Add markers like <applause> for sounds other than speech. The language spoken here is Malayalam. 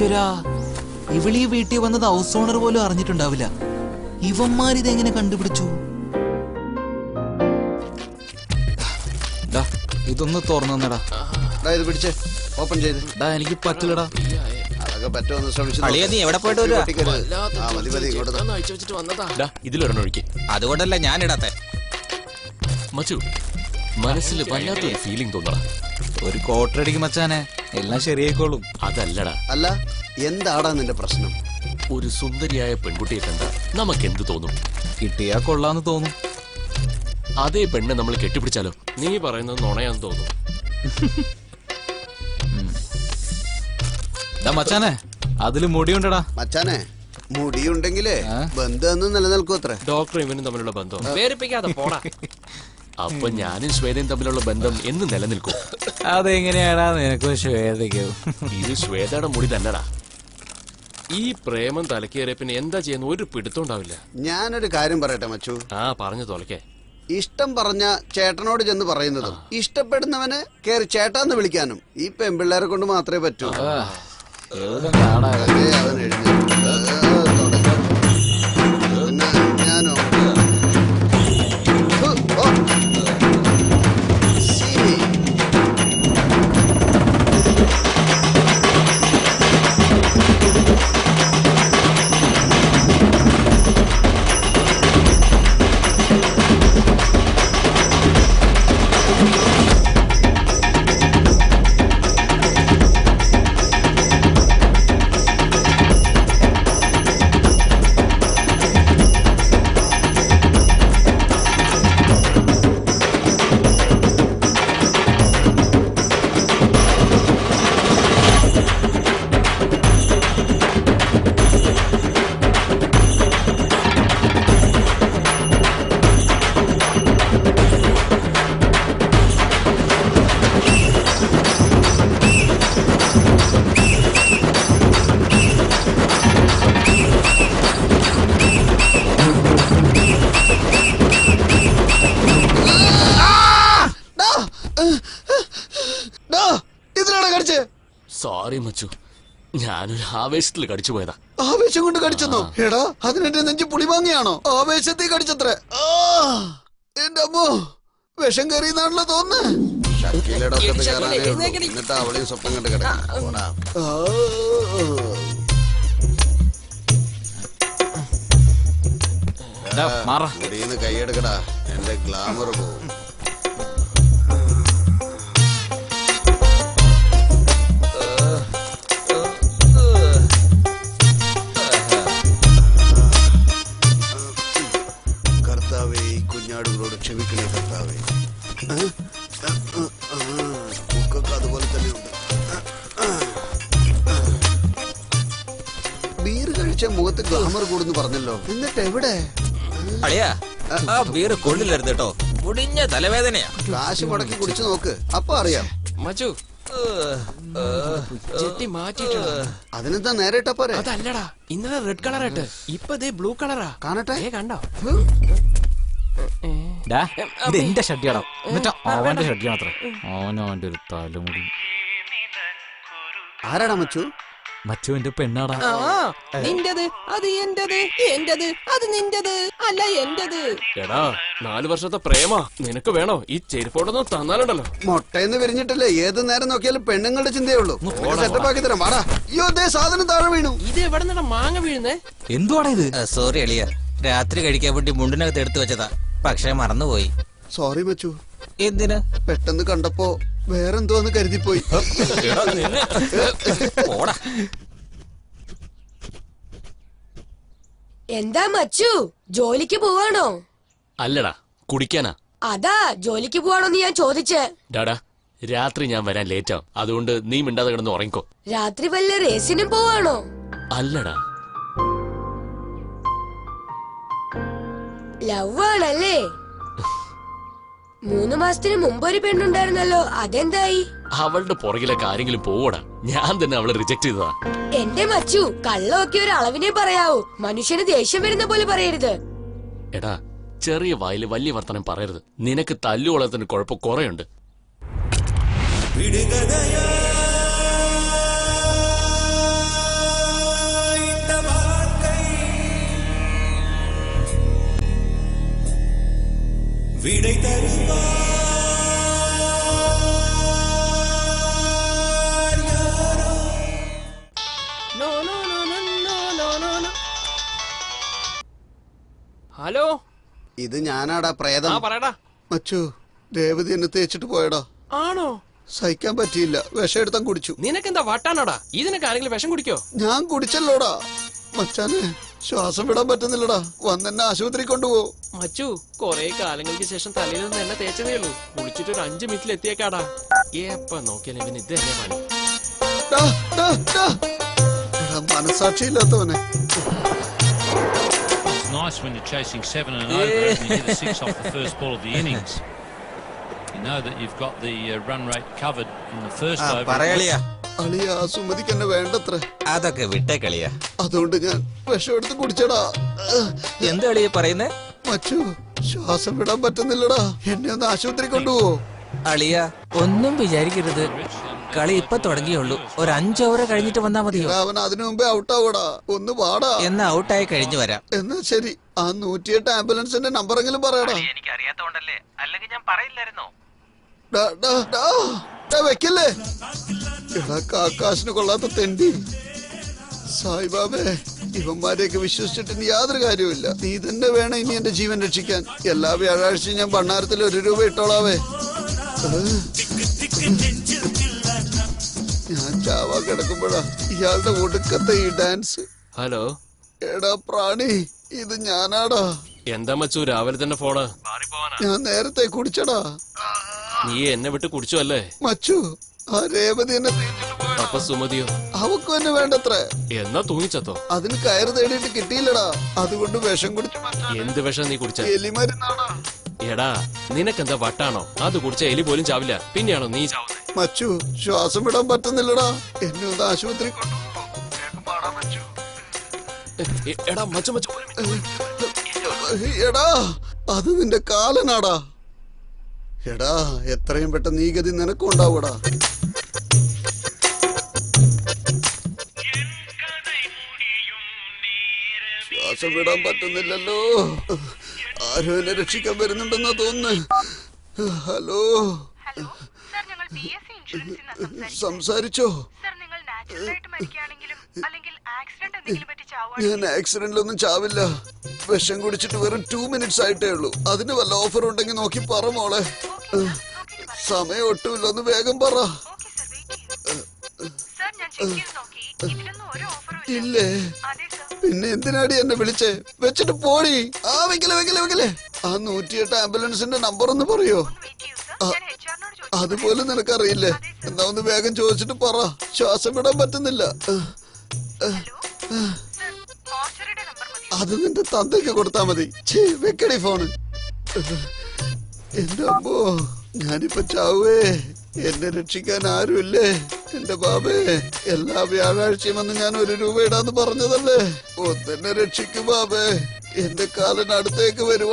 ഈശ്വരാ ഇവിളീ വീട്ടിൽ വന്നത് ഹൗസ് ഓണർ പോലും അറിഞ്ഞിട്ടുണ്ടാവില്ല. ഇവന്മാരിതെങ്ങനെ കണ്ടുപിടിച്ചു? ഇതൊന്ന് തുറന്നു തന്നെടാ. ഇത് പിടിച്ചേ. ഓപ്പൺ ചെയ്ത്. ഡാ എനിക്ക് പറ്റില്ലടാ. അതുകൊണ്ടല്ല ഞാൻ ഇടാത്തെ മച്ചു മനസ്സിൽ വല്ലാത്തൊരു ഫീലിംഗ് തോന്നടാ. ഒരു കോട്ടറടിക്ക് മച്ചാനെ. എല്ലാം ശരിയായിക്കോളും. അതല്ലടാ. അല്ല എന്താടാ നിന്റെ പ്രശ്നം? ഒരു സുന്ദരിയായ പെൺകുട്ടിയെ കണ്ട നമുക്ക് എന്ത് തോന്നും? കിട്ടിയാ കൊള്ളാന്ന് തോന്നും. അതേ പെണ്ണെ നമ്മൾ കെട്ടിപ്പിടിച്ചാലോ? നീ പറയുന്നത് നുണയാന്ന് തോന്നും. മച്ചാനെ അതിൽ മുടിയുണ്ടടാ. മച്ചാനെ മുടിയുണ്ടെങ്കിലേ? ബന്ധം നിലനിൽക്കും അത്ര. ഡോക്ടറും ഇവനും തമ്മിലുള്ള ബന്ധം. വേറിപ്പിക്കാതെ പോടാ. <laughs> അപ്പൊ ഞാനും ശ്വേതയും തമ്മിലുള്ള ബന്ധം എന്ന് നിലനിൽക്കും. അതെങ്ങനെയാടാ നിനക്കും ശ്വേതയ്ക്കും? ഇത് ശ്വേതയുടെ മുടി തന്നെടാ. ഈ പ്രേമം തലക്കേറിയ പിന്നെ എന്താ ചെയ്യുന്ന ഒരു പിടുത്തം ഉണ്ടാവില്ല. ഞാനൊരു കാര്യം പറയട്ടെ മച്ചു. ആ പറഞ്ഞു തോലക്കേ. ഇഷ്ടം പറഞ്ഞ ചേട്ടനോട് ചെന്ന് പറയുന്നത് ഇഷ്ടപ്പെടുന്നവന് കേറി ചേട്ടാന്ന് വിളിക്കാനും ഈ പെൺപിള്ളേരെ കൊണ്ട് മാത്രമേ പറ്റൂ. അവൻ എഴുന്നേറ്റു. കടിച്ചേ സോറി മച്ചു. ഞാനൊരു ആവേശത്തിൽ കടിച്ചു പോയതാ. ആവേശം കൊണ്ട് കടിച്ചെന്നോ? എടാ അതിനെന്റെ നെഞ്ച് പുളിമാങ്ങിയാണോ ആവേശത്തിൽ കടിച്ചത്രേ. ആ, എന്റെ അമ്മോ വിഷം കയറിയെന്നാണല്ലോ തോന്നുന്നത് സ്വപ്നം കണ്ട് കിടക്കും പോടാ. ആ. മാറ. കൈയെടുക്കടാ എന്റെ ഗ്ലാമർ പോവും. മുഖത്ത് ഗ്ലാമർ കൂടുന്നു പറഞ്ഞല്ലോ. എന്നിട്ട് എവിടെ? അളിയാ ആ ബീർ കൊള്ളില്ലരുത് കേട്ടോ. മുടിഞ്ഞ തലവേദനയാ. കാശ് മുടക്കി കുടിച്ചു നോക്ക്. അപ്പൊ അറിയാം. മച്ചു ചെട്ടി അതിനെന്താ നേരെ ഇട്ടാ പോരെ? അതല്ലടാ ഇന്നലെ റെഡ് കളർ ആയിട്ട് ഇപ്പൊ ദേ ബ്ലൂ കളറാ കാണട്ടെ. ഏ കണ്ടോ? ഡാ ഇത് എന്റെ ഷഡ്യാടാ എന്നിട്ട് അവന്റെ മാത്രം. അവനോ അവന്റെ ഒരു തലമുടി. ആരാടാ മച്ചു? മറ്റുവിന്റെ പെണ്ണാടാ. നിന്റെ അത് എന്റത്? എന്റത്? അത് നിന്റത്? അല്ല എന്റത്? എടാ നാല് വർഷത്തെ പ്രേമ. നിനക്ക് വേണോ? ഈ ചെരുപ്പോടൊന്നും തന്നാലുണ്ടല്ലോ. മുട്ടയെന്ന് വിരിഞ്ഞിട്ടല്ലേ ഏത് നേരം നോക്കിയാലും പെണ്ണുങ്ങളുടെ ചിന്തയുള്ളൂ സെറ്റപ്പ് ആക്കി തരാം. വാടാ. അയ്യോ ദേ സാധനം താഴെ വീണു. ഇത് എവിടെ നിന്നാ മാങ്ങ വീഴുന്നേ? എന്തുവാടാ ഇത്? സോറി അളിയ രാത്രി കഴിക്കാൻ വേണ്ടി മുണ്ടിനകത്ത് എടുത്തു വെച്ചതാ. പക്ഷെ മറന്നുപോയി. സോറി മച്ചു. എന്തിനാ? പെട്ടെന്ന് കണ്ടപ്പോ വേറെന്തോന്ന് കരുതിപ്പോയി. എടാ, നിന്നെ. പോടാ. എന്താ മച്ചു? ജോലിക്ക് പോവാണോ? അല്ലടാ കുടിക്കാനാ. അതാ ജോലിക്ക് പോവാണോന്ന് ഞാൻ ചോദിച്ചേ. ഡാടാ രാത്രി ഞാൻ വരാൻ ലേറ്റ് ആവും അതുകൊണ്ട് നീ മിണ്ടാതെ കിടന്ന് ഉറങ്ങിക്കോ. രാത്രി വല്ല റേസിനും പോവാണോ? അല്ലടാ. ലവ് ആണല്ലേ? മൂന്ന് മാസത്തിന് മുമ്പ് ഒരു പെണ്ണുണ്ടായിരുന്നല്ലോ. അതെന്തായി? അവളുടെ പുറകിലൊക്കെ ആരെങ്കിലും പോവടാ. ഞാൻ തന്നെ അവളെ റിജക്ട് ചെയ്തതാ. എന്റെ മച്ചു കള്ളമൊക്കെ ഒരു അളവിനെ പറയാവൂ. മനുഷ്യന് ദേഷ്യം വരുന്ന പോലെ പറയരുത്. എടാ ചെറിയ വായിൽ വലിയ വർത്തനം പറയരുത്. നിനക്ക് തല്ലുകൊള്ളത്തിന് കുഴപ്പം കുറെയുണ്ട്. No no no no no no no no hello ഇത് ഞാനാടാ ആ പ്രേതം പറയടാ. മച്ചു ദേവതി എന്നെ തേച്ചിട്ട് പോയടാ. ആണോ? സഹിക്കാൻ പറ്റിയില്ല. വിഷം എടുത്താൻ കുടിച്ചു. നിനക്കെന്താ വട്ടാണോടാ ഇതിനൊക്കെ ആരെങ്കിലും വിഷം കുടിക്കോ? ഞാൻ കുടിച്ചല്ലോടാ. മച്ചാനെ ശ്വാസം വിടാൻ പറ്റുന്നില്ലടാ. വന്നെന്നെ ആശുപത്രി കൊണ്ടുപോ മച്ചു കൊറേ കാലങ്ങൾക്ക് ശേഷം തലയിൽ നിന്ന് എന്നെ തേച്ചതേ ഉള്ളൂ. കുളിച്ചിട്ട് ഒരു അഞ്ചു മിനിറ്റിൽ എത്തിയേക്കാടാ എപ്പ നോക്കിയാലും ഇവന് ഇത് തന്നെ പണി മനസാക്ഷി ഇല്ലാത്തവനെ അതൊക്കെ വിട്ടെ കളിയാ. അതുകൊണ്ട് ഞാൻ വിഷം എടുത്ത് കുടിച്ചടാ. എന്ത് കളിയാ പറയുന്നേ? മച്ചു ശ്വാസം വിടാൻ പറ്റുന്നില്ലടാ. എന്നെ ഒന്ന് ആശുപത്രി കൊണ്ടുപോവോ? അളിയ ഒന്നും വിചാരിക്കരുത്. കളി ഇപ്പൊ തുടങ്ങിയുള്ളൂ. ഒരു അഞ്ച് ഓവർ കഴിഞ്ഞിട്ട് വന്നാ മതിയോ? അവൻ അതിനു മുമ്പേ ഔട്ടാവൂടാ. ഒന്ന് വാടാ. എന്നാ ഔട്ടായി കഴിഞ്ഞു വരാം. എന്നാ ശരി. ആ നൂറ്റിയെട്ട് ആംബുലൻസിന്റെ നമ്പറെങ്കിലും പറയടാ. എനിക്ക് അറിയാത്തോണ്ടല്ലേ അല്ലെങ്കിൽ ഞാൻ പറയില്ലായിരുന്നോ? ഡാ, ഡാ, ഡാ. ഡാ, വെക്കല്ലേ. എടാ കാക്കാശിന് കൊള്ളാത്ത തെണ്ടി. സായിബാബേ ഇവന്മാരെയൊക്കെ വിശ്വസിച്ചിട്ട് ഇനി യാതൊരു കാര്യമില്ല നീ തന്നെ വേണം ഇനി എന്റെ ജീവൻ രക്ഷിക്കാൻ. എല്ലാ വ്യാഴാഴ്ചയും ഞാൻ ഭണ്ണാരത്തിൽ ഒരു രൂപ ഇട്ടോളാവേ. ഏ? ഞാൻ ചാവാ കിടക്കുമ്പോഴാ ഇയാളുടെ ഒടുക്കത്തെ ഈ ഡാൻസ് ഹലോ. എടാ പ്രാണി ഇത് ഞാനാടാ. എന്താ മച്ചു രാവിലെ തന്നെ ഫോണ്? ഞാൻ നേരത്തെ കുടിച്ചടാ. നീ എന്നെ വിട്ട് കുടിച്ചു അല്ലേ? മച്ചു ആ രേവതി എന്നെ അപ്പൊ സുമതിയോ? അവക്കും എന്നെ വേണ്ടത്രേ. എന്നാ തൂങ്ങിച്ചത്തോ? അതിന് കയറ് തേടിയിട്ട് കിട്ടിയില്ലടാ. അതുകൊണ്ട് വിഷം കുടിച്ചു. എന്ത് വിഷം നീ കുടിച്ച? എലിമരുന്നാടാ എടാ നിനക്കെന്താ വട്ടാണോ? അത് കുടിച്ച എലി പോലും ചാവില്ല. പിന്നെയാണോ നീ ചാവുന്നത് മച്ചു ശ്വാസം വിടാൻ പറ്റുന്നില്ലടാ. എന്നെ ഒന്ന് ആശുപത്രി എടാ മച്ചു മച്ചു. എടാ അത് നിന്റെ കാലനാടാ. എടാ എത്രയും പെട്ടെന്ന് ഈ ഗതി നിനക്കും ഉണ്ടാവൂടാ. ശ്വാസം വിടാൻ പറ്റുന്നില്ലല്ലോ. ആരും എന്നെ രക്ഷിക്കാൻ വരുന്നുണ്ടെന്നാ തോന്നുന്നു. ഹലോ. പറ്റി ഞാൻ ആക്സിഡന്റിലൊന്നും ചാവില്ല. വിഷം കുടിച്ചിട്ട് വെറും ടു മിനിറ്റ്സ് ആയിട്ടേ ഉള്ളൂ. അതിന് വല്ല ഓഫർ ഉണ്ടെങ്കിൽ നോക്കി പറ മോളെ. സമയം ഒട്ടുമില്ല ഒന്ന് വേഗം പറ. ഇല്ല. പിന്നെ എന്തിനാടി എന്നെ വിളിച്ചേ? വെച്ചിട്ട് പോടി. ആ വെക്കലെ വെക്കലെ വെക്കലെ. ആ നൂറ്റിയെട്ട് ആംബുലൻസിന്റെ നമ്പർ ഒന്ന് പറയോ? വെയിറ്റ് അതുപോലെ നിനക്കറിയില്ലേ? എന്നാ ഒന്ന് വേഗം ചോദിച്ചിട്ട് പറ. ശ്വാസം വിടാൻ പറ്റുന്നില്ല. അത് നിന്റെ തന്തയ്ക്ക് കൊടുത്താ മതി. വെക്കടി ഫോണ്. എന്റെ അമ്മോ ഞാനിപ്പോ ചാവേ എന്നെ രക്ഷിക്കാൻ ആരുമില്ലേ? എന്റെ ബാബേ എല്ലാ വ്യാഴാഴ്ചയും വന്ന് ഞാൻ ഒരു രൂപ ഇടാന്ന് പറഞ്ഞതല്ലേ? ഒന്നെന്നെ രക്ഷിക്കും ബാബേ. എന്റെ കാലൻ അടുത്തേക്ക് വരുവാ.